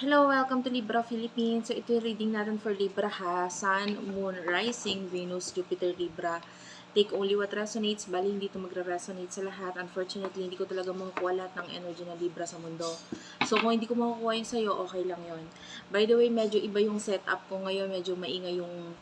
Hello, welcome to Libra Philippines. So, ito yung reading natin for Libra ha. Sun, Moon, Rising, Venus, Jupiter, Libra. Take only what resonates. Bali, hindi ito magre-resonate sa lahat. Unfortunately, hindi ko talaga makukuha lahat ng energy ng Libra sa mundo. So, kung hindi ko makukuha yun sa'yo, okay lang yon. By the way, medyo iba yung setup ko ngayon. Medyo maingay yung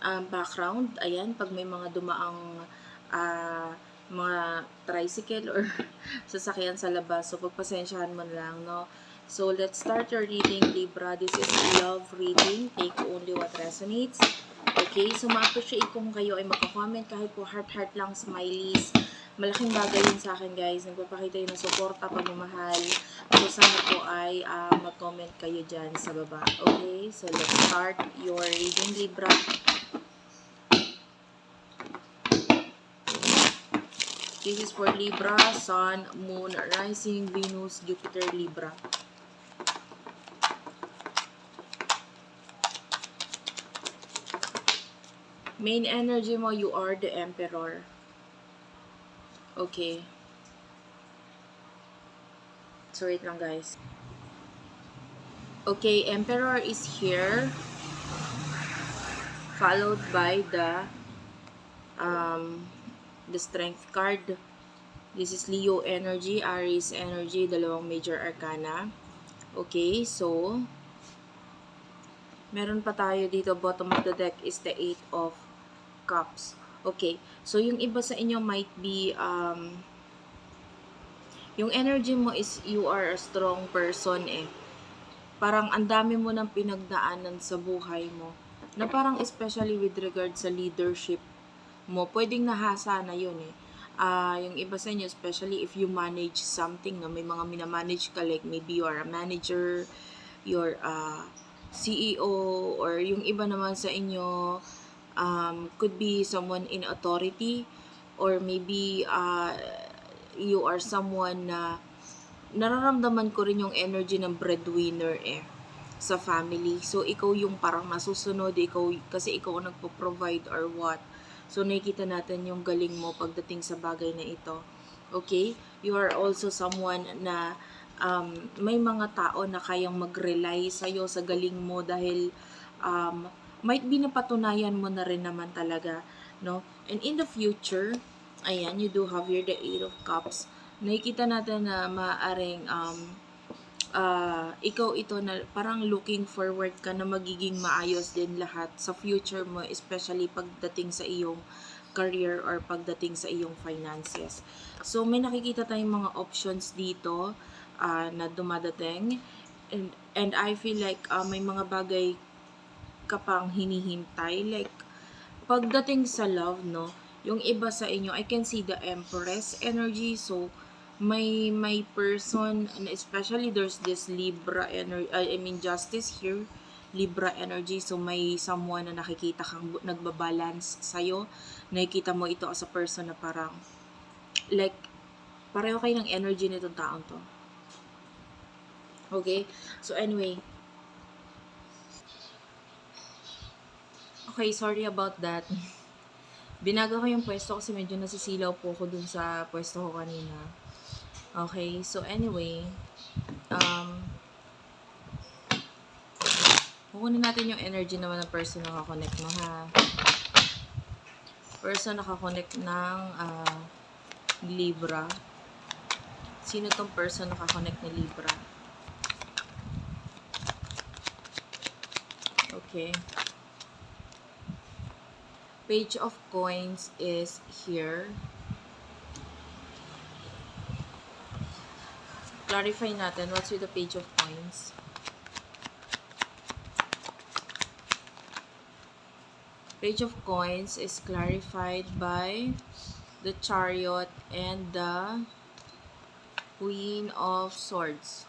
um, background. Ayan, pag may mga dumaang ah, mga tricycle or sasakyan sa labas. So, pagpasensyahan mo na lang, no? So, let's start your reading, Libra. This is love reading. Take only what resonates. Okay? So, ma-appreciate kung kayo ay magko-comment kahit po heart-heart lang, smileys. Malaking bagay yun sa akin, guys. Nagpapakita yun ng suporta, pagmamahal. So, sana po ay ah, mag-comment kayo dyan sa baba. Okay? So, let's start your reading, Libra. This is for Libra, Sun, Moon, Rising, Venus, Jupiter, Libra. Main energy mo, you are the Emperor. Okay. So, wait lang guys. Okay, Emperor is here. Followed by the um, the Strength card. This is Leo energy, Aries energy, dalawang major arcana. Okay, so meron pa tayo dito, bottom of the deck is the Eight of Cups. Okay, so yung iba sa inyo might be, um, yung energy mo is you are a strong person eh. Parang ang dami mo ng pinagdaanan sa buhay mo. Na parang especially with regard sa leadership mo, pwedeng nahasa na yun eh. Ah, yung iba sa inyo, especially if you manage something, no, may mga minamanage ka, like maybe you are a manager, you're a CEO, or yung iba naman sa inyo, um, could be someone in authority, or maybe uh, you are someone na nararamdaman ko rin yung energy ng breadwinner eh sa family. So, ikaw yung parang nasusunod, ikaw, kasi ikaw ang nagpo-provide or what. So, nakikita natin yung galing mo pagdating sa bagay na ito. Okay? You are also someone na um, may mga tao na kayang mag-rely sa'yo sa galing mo dahil um, might be napatunayan mo na rin naman talaga. No? And in the future, ayan, you do have here the Eight of Cups. Nakikita natin na maaaring um, ah, ikaw ito na parang looking forward ka na magiging maayos din lahat sa future mo, especially pagdating sa iyong career or pagdating sa iyong finances. So, may nakikita tayong mga options dito ah, na dumadating. And, and I feel like ah, may mga bagay ka pang hinihintay. Like, pagdating sa love, no, yung iba sa inyo, I can see the Empress energy. So, may may person and especially there's this Libra energy I mean justice here Libra energy so may someone na nakikita kang nagbabalance sa'yo nakikita mo ito as a person na parang like pareho kayo ng energy nitong taong to okay so anyway okay sorry about that binago ko yung pwesto kasi medyo nasisilaw po ako dun sa pwesto ko kanina Okay, so anyway, um, kukunin natin yung energy naman ng person na nakakonect mo, ha? Person nakakonect ng ah, Libra. Sino tong person nakakonect ni Libra? Okay. Page of coins is here. clarify natin what's with the page of coins. Page of coins is clarified by the chariot and the queen of swords.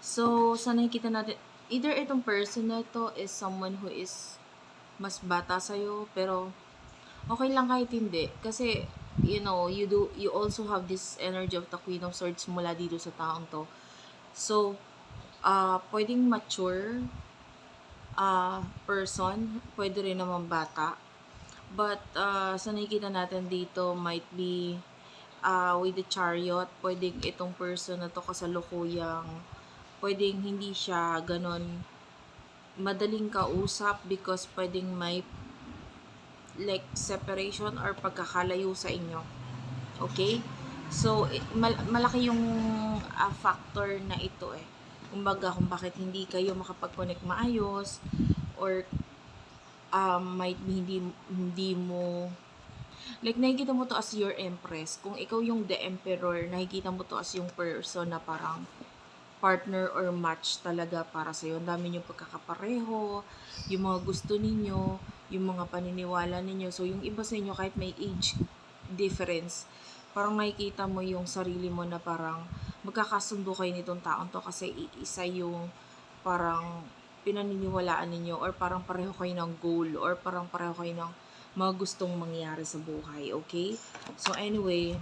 So, sa nakikita natin, either itong person na ito is someone who is mas bata sa'yo, pero okay lang kahit hindi. Kasi, you know, you do, you also have this energy of the Queen of Swords mula dito sa taong to. So, uh, pwedeng mature uh, person, pwede rin naman bata. But, uh, sa nakikita natin dito, might be ah, with the chariot, pwedeng itong person na to kasalukuyang, pwedeng hindi siya ganon madaling kausap because pwedeng may like separation or pagkakalayo sa inyo. Okay? So, i- mal- malaki yung ah, factor na ito eh. Kumbaga, kung bakit hindi kayo makapag-connect maayos or um, might be hindi, hindi mo like nakikita mo to as your empress. Kung ikaw yung the emperor, nakikita mo to as yung person na parang partner or match talaga para sa'yo. Ang dami yung pagkakapareho, yung mga gusto ninyo, yung mga paniniwala ninyo. So, yung iba sa inyo, kahit may age difference, parang nakikita mo yung sarili mo na parang magkakasundo kayo nitong taon to kasi iisa yung parang pinaniniwalaan ninyo or parang pareho kayo ng goal or parang pareho kayo ng mga gustong mangyari sa buhay, okay? So anyway,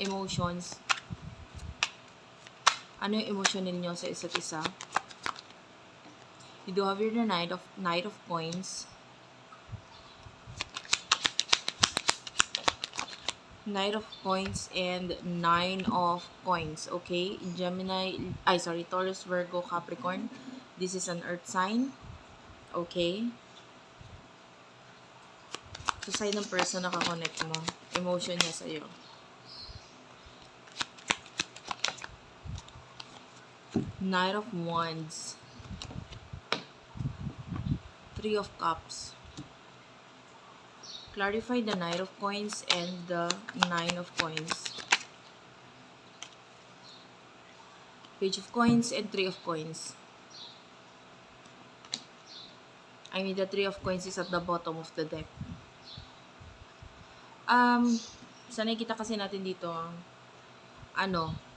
emotions. Ano yung emotion ninyo sa isa't isa? You do have your Knight of, Knight of Coins. Knight of Coins and Nine of Coins. Okay? Gemini, ay sorry, Taurus, Virgo, Capricorn. This is an earth sign. Okay? So, sign ng person na kakonect mo. Emotion niya sa'yo. Knight of Wands. Three of Cups. Clarify the Knight of Coins and the Nine of Coins. Page of Coins and Three of Coins. I mean, the Three of Coins is at the bottom of the deck. Um, sa nakikita kasi natin dito, ano,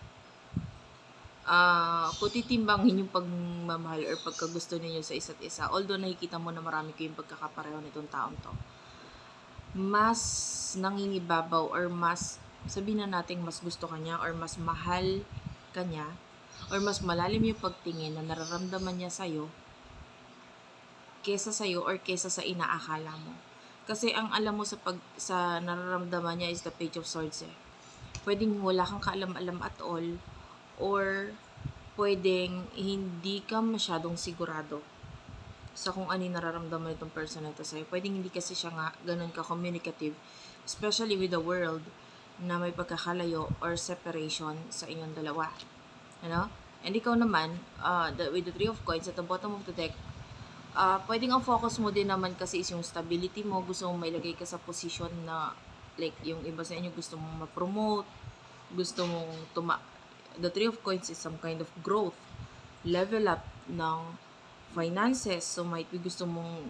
ah, kung titimbangin yung pagmamahal or pagkagusto ninyo sa isa't isa, although nakikita mo na marami kayong pagkakapareho nitong taon to, mas nangingibabaw or mas, sabihin na natin mas gusto kanya or mas mahal kanya or mas malalim yung pagtingin na nararamdaman niya sa'yo kesa sa'yo or kesa sa inaakala mo. Kasi ang alam mo sa pag sa nararamdaman niya is the page of swords eh. Pwedeng wala kang kaalam-alam at all or pwedeng hindi ka masyadong sigurado sa kung ano yung nararamdaman itong person na ito sa'yo. Pwedeng hindi kasi siya nga ganun ka-communicative, especially with the world na may pagkakalayo or separation sa inyong dalawa. Ano? And ikaw naman, uh, the, with the Three of Coins at the bottom of the deck, ah pwedeng ang focus mo din naman kasi is yung stability mo. Gusto mong mailagay ka sa position na like yung iba sa inyo gusto mong ma-promote, gusto mong tuma... The Three of Coins is some kind of growth, level up ng finances. So might be gusto mong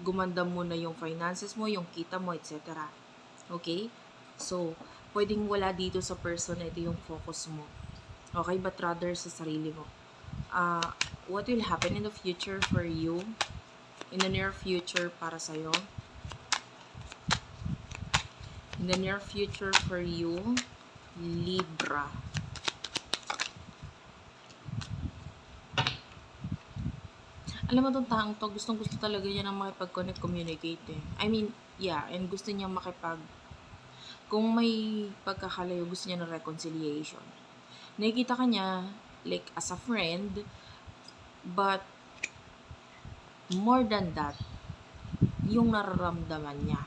gumanda muna yung finances mo, yung kita mo, etc. Okay? So, pwedeng wala dito sa person ito yung focus mo. Okay? But rather sa sarili mo. Ah, what will happen in the future for you? In the near future para sa'yo? In the near future for you, Libra. Alam mo itong taong to, gustong gusto talaga niya ng makipag-connect, communicate eh. I mean, yeah, and gusto niya makipag, kung may pagkakalayo, gusto niya ng reconciliation. Nakikita ka niya, like, as a friend, but, more than that, yung nararamdaman niya.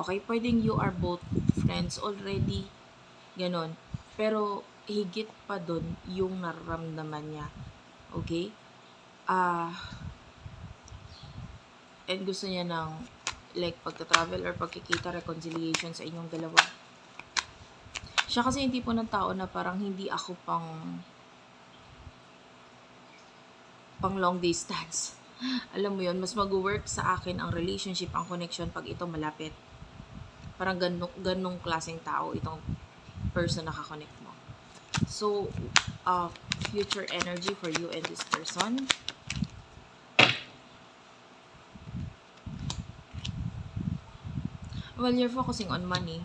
Okay, pwedeng you are both friends already, ganon. Pero, higit pa dun yung nararamdaman niya. Okay? Ah, and gusto niya ng, like, pagta-travel or pagkikita, reconciliation sa inyong dalawa. Siya kasi yung tipo ng tao na parang hindi ako pang pang long distance. Alam mo yon mas mag-work sa akin ang relationship, ang connection pag ito malapit. Parang ganong, ganong klaseng tao itong person na kakonect mo. So, uh, future energy for you and this person. Well, you're focusing on money.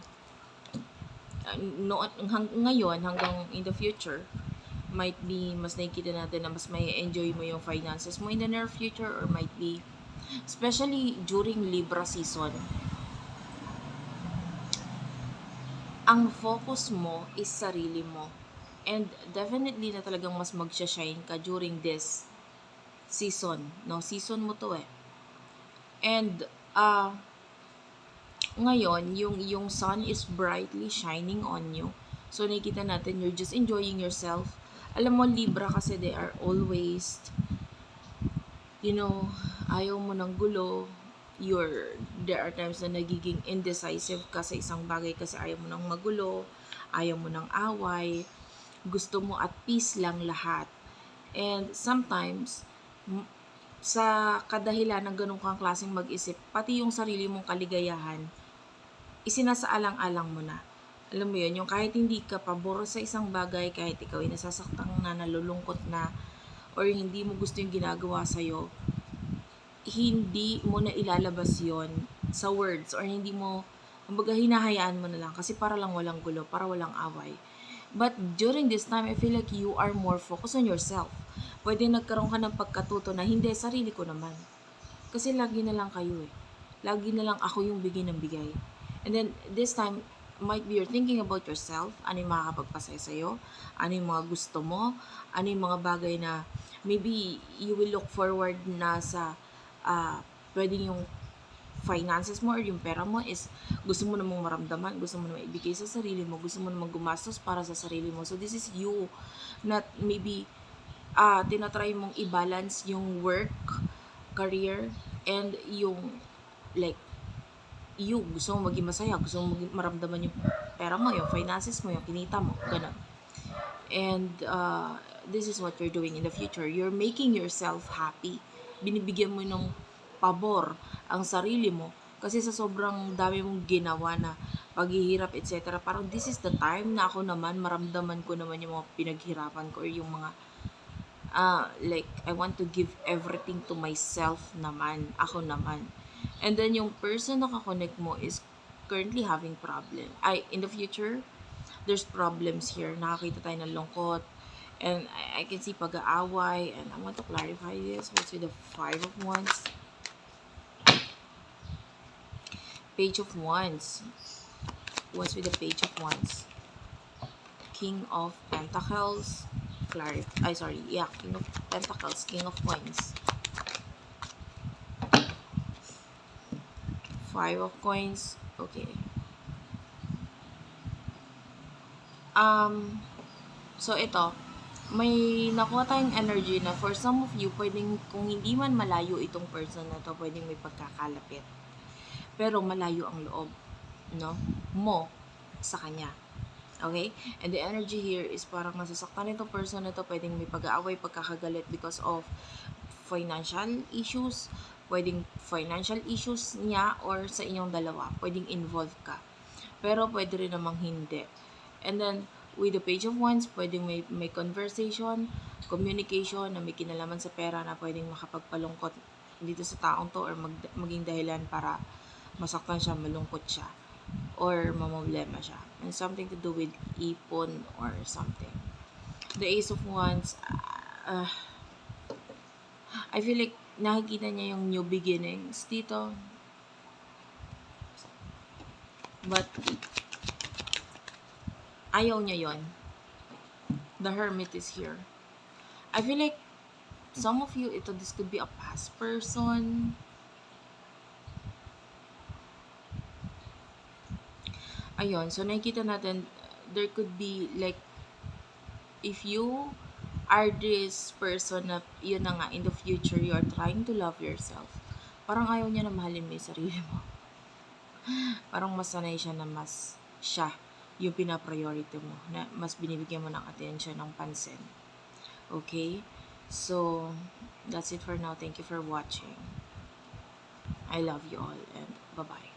Uh, no, hang, ngayon, hanggang in the future, might be mas nakikita natin na mas may enjoy mo yung finances mo in the near future or might be especially during Libra season ang focus mo is sarili mo. And definitely na talagang mas magsha-shine ka during this season. No, season mo to eh. And uh, ngayon, yung yung sun is brightly shining on you. So nakikita natin you're just enjoying yourself. Alam mo Libra kasi they are always you know, ayaw mo ng gulo, you're, there are times na nagiging indecisive ka sa isang bagay kasi ayaw mo ng magulo, ayaw mo ng away, gusto mo at peace lang lahat. And sometimes, sa kadahilan ng ganun kang klaseng mag-isip, pati yung sarili mong kaligayahan, isinasaalang-alang mo na. Alam mo yun, yung kahit hindi ka pabor sa isang bagay, kahit ikaw ay nasasaktang na, nalulungkot na, or hindi mo gusto yung ginagawa sa'yo, hindi mo na ilalabas yon sa words or hindi mo, kumbaga hinahayaan mo na lang kasi para lang walang gulo, para walang away. But during this time, I feel like you are more focused on yourself. Pwede nagkaroon ka ng pagkatuto na hindi, sarili ko naman. Kasi lagi na lang kayo eh. Lagi na lang ako yung bigay ng bigay. And then, this time, might be you're thinking about yourself, ano yung makakapagpasaya sa'yo, ano yung mga gusto mo, ano yung mga bagay na maybe you will look forward na sa uh, pwedeng yung finances mo or yung pera mo is gusto mo namang maramdaman, gusto mo namang ibigay sa sarili mo, gusto mo namang gumastos para sa sarili mo. So this is you not maybe uh, tinatry mong i-balance yung work, career, and yung like you, gusto mo maging masaya, gusto mo maging maramdaman yung pera mo, yung finances mo, yung kinita mo, ganun. And uh, this is what you're doing in the future. You're making yourself happy. Binibigyan mo ng pabor ang sarili mo kasi sa sobrang dami mong ginawa na paghihirap, etc. Parang this is the time na ako naman, maramdaman ko naman yung mga pinaghirapan ko or yung mga uh, like, I want to give everything to myself naman. Ako naman. And then yung person na kakonect mo is currently having problem. I, in the future, there's problems here. Nakakita tayo ng lungkot. And I, I can see pag-aaway. And I want to clarify this. What's with the Five of Wands? Page of Wands. What's with the Page of Wands? King of Pentacles. Clarif ay, sorry. Yeah, King of Pentacles. King of Coins. Five of Coins. Okay. Um, so ito, may nakuha tayong energy na for some of you, pwedeng kung hindi man malayo itong person na to, pwedeng may pagkakalapit. Pero malayo ang loob, no? Mo sa kanya. Okay? And the energy here is parang nasasaktan itong person na to, pwedeng may pag-aaway, pagkakagalit because of financial issues, pwedeng financial issues niya or sa inyong dalawa, pwedeng involved ka. Pero pwede rin namang hindi. And then, with the page of wands, pwedeng may, may conversation, communication na may kinalaman sa pera na pwedeng makapagpalungkot dito sa taong to or mag, maging dahilan para masaktan siya, malungkot siya or mamproblema siya. And something to do with ipon or something. The Ace of Wands, uh, I feel like nakikita niya yung new beginnings dito. But, ayaw niya yon. The Hermit is here. I feel like some of you, ito, this could be a past person. Ayun, so nakikita natin, there could be like, if you are this person na, yun na nga, in the future, you are trying to love yourself. Parang ayaw niya na mahalin mo yung sarili mo. Parang masanay siya na mas siya yung pinapriority mo, na mas binibigyan mo ng attention, ng pansin. Okay? So, that's it for now. Thank you for watching. I love you all and bye-bye.